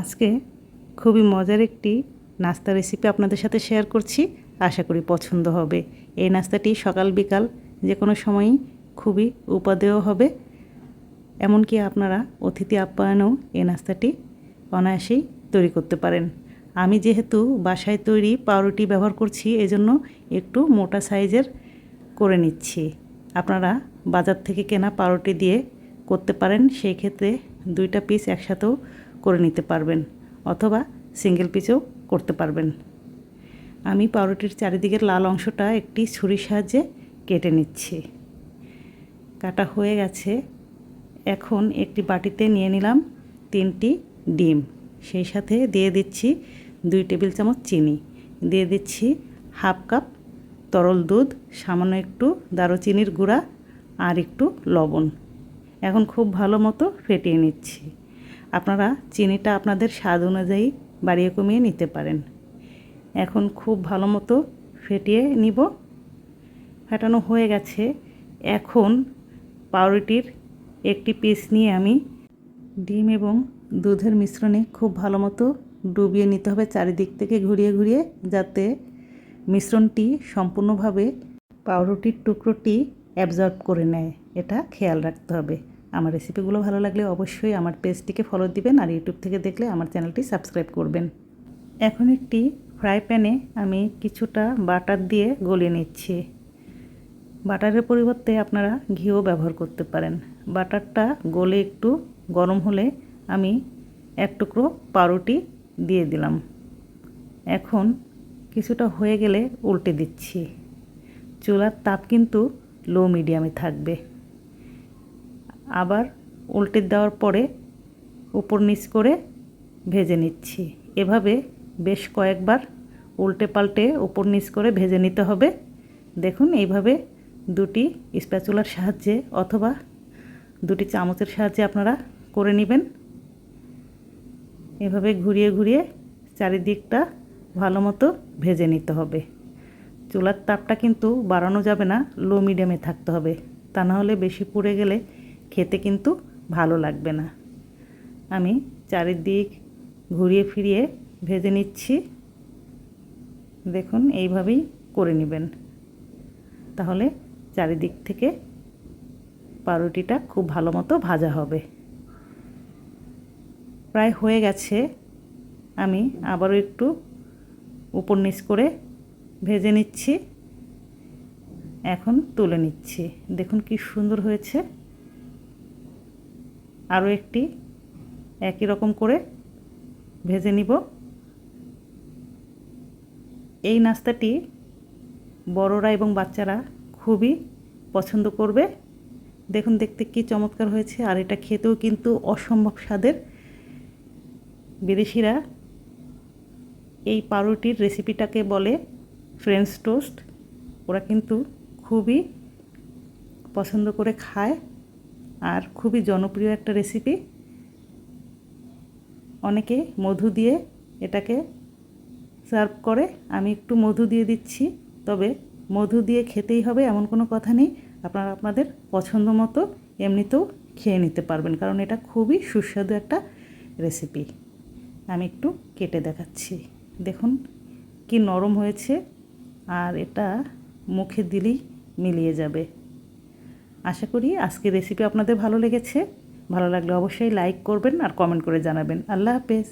আজকে খুবই মজার একটি নাস্তা রেসিপি আপনাদের সাথে শেয়ার করছি। আশা করি পছন্দ হবে। এই নাস্তাটি সকাল বিকাল যে কোনো সময়ই খুবই উপাদেয় হবে। এমনকি আপনারা অতিথি আপ্যায়নেও এই নাস্তাটি অনায়াসেই তৈরি করতে পারেন। আমি যেহেতু বাসায় তৈরি পাউরুটি ব্যবহার করছি, এজন্য একটু মোটা সাইজের করে নিচ্ছি। আপনারা বাজার থেকে কেনা পাউরুটি দিয়ে করতে পারেন, সেই ক্ষেত্রে দুইটা পিস একসাথেও করে নিতে পারবেন অথবা সিঙ্গেল পিসেও করতে পারবেন। আমি পাউরুটির চারিদিকের লাল অংশটা একটি ছুরির সাহায্যে কেটে নিচ্ছি। কাটা হয়ে গেছে। এখন একটি বাটিতে নিয়ে নিলাম তিনটি ডিম। সেই সাথে দিয়ে দিচ্ছি দুই টেবিল চামচ চিনি। দিয়ে দিচ্ছি হাফ কাপ তরল দুধ, সামান্য একটু দারুচিনির গুঁড়া আর একটু লবণ। এখন খুব ভালো মতো ফেটিয়ে নিচ্ছি। আপনারা চিনিটা আপনাদের স্বাদ অনুযায়ী বাড়িয়ে কমিয়ে নিতে পারেন। এখন খুব ভালো মতো ফেটিয়ে নিব। ফেটানো হয়ে গেছে। এখন পাউরুটির একটি পিস নিয়ে আমি ডিম এবং দুধের মিশ্রণে খুব ভালো মতো ডুবিয়ে নিতে হবে চারিদিক থেকে ঘুরিয়ে ঘুরিয়ে যাতে মিশ্রণটি সম্পূর্ণভাবে পাউরুটির টুকরোটি অ্যাবজর্ব করে নেয়। এটা খেয়াল রাখতে হবে। আমার রেসিপিগুলো ভালো লাগলে অবশ্যই আমার পেজটিকে ফলো দিবেন আর ইউটিউব থেকে দেখলে আমার চ্যানেলটি সাবস্ক্রাইব করবেন। এখন একটি ফ্রাই প্যানে আমি কিছুটা বাটার দিয়ে গলিয়ে নিচ্ছি। বাটারের পরিবর্তে আপনারা ঘিও ব্যবহার করতে পারেন। বাটারটা গলে একটু গরম হলে আমি এক টুকরো পাউরুটি দিয়ে দিলাম। এখন কিছুটা হয়ে গেলে উল্টে দিচ্ছি। চুলার তাপ কিন্তু লো মিডিয়ামে থাকবে। আবার উল্টে দেওয়ার পরে উপর নিচ করে ভেজে নিচ্ছি। এভাবে বেশ কয়েকবার উল্টে পাল্টে উপর নিচ করে ভেজে নিতে হবে। দেখুন, এইভাবে দুটি স্প্যাচুলার সাহায্যে অথবা দুটি চামচের সাহায্যে আপনারা করে নেবেন। এভাবে ঘুরিয়ে ঘুরিয়ে চারিদিকটা ভালো মতো ভেজে নিতে হবে। চুলার তাপটা কিন্তু বাড়ানো যাবে না, লো মিডিয়ামে থাকতে হবে। তা না হলে বেশি পুড়ে গেলে খেতে কিন্তু ভালো লাগবে না। আমি চারিদিক ঘুরিয়ে ফিরিয়ে ভেজে নিচ্ছি। দেখুন, এইভাবেই করে নেবেন। তাহলে চারিদিক থেকে পাউরুটিটা খুব ভালো মতো ভাজা হবে। প্রায় হয়ে গেছে। আমি আবারও একটু উপর নিচ করে ভেজে নিচ্ছি। এখন তুলে নিচ্ছি। দেখুন কি সুন্দর হয়েছে। আরও একটি একই রকম করে ভেজে নিব। এই নাস্তাটি বড়রা এবং বাচ্চারা খুবই পছন্দ করবে। দেখুন, দেখতে কি চমৎকার হয়েছে। আর এটা খেতেও কিন্তু অসম্ভব স্বাদের। বিদেশিরা এই পাউরুটির রেসিপিটাকে বলে ফ্রেঞ্চ টোস্ট। ওরা কিন্তু খুবই পছন্দ করে খায়। আর খুবই জনপ্রিয় একটা রেসিপি অনেকে মধু দিয়ে এটাকে সার্ভ করে। আমি একটু মধু দিয়ে দিচ্ছি, তবে মধু দিয়ে খেতেই হবে এমন কোনো কথা নেই। আপনারা আপনাদের পছন্দ মতো এমনিতেও খেয়ে নিতে পারবেন, কারণ এটা খুবই সুস্বাদু একটা রেসিপি আমি একটু কেটে দেখাচ্ছি। দেখুন কি নরম হয়েছে, আর এটা মুখে দিলেই মিলিয়ে যাবে। আশা করি আজকে রেসিপি আপনাদের ভালো লেগেছে। ভালো লাগলে অবশ্যই লাইক করবেন আর কমেন্ট করে জানাবেন। আল্লাহ হাফেজ।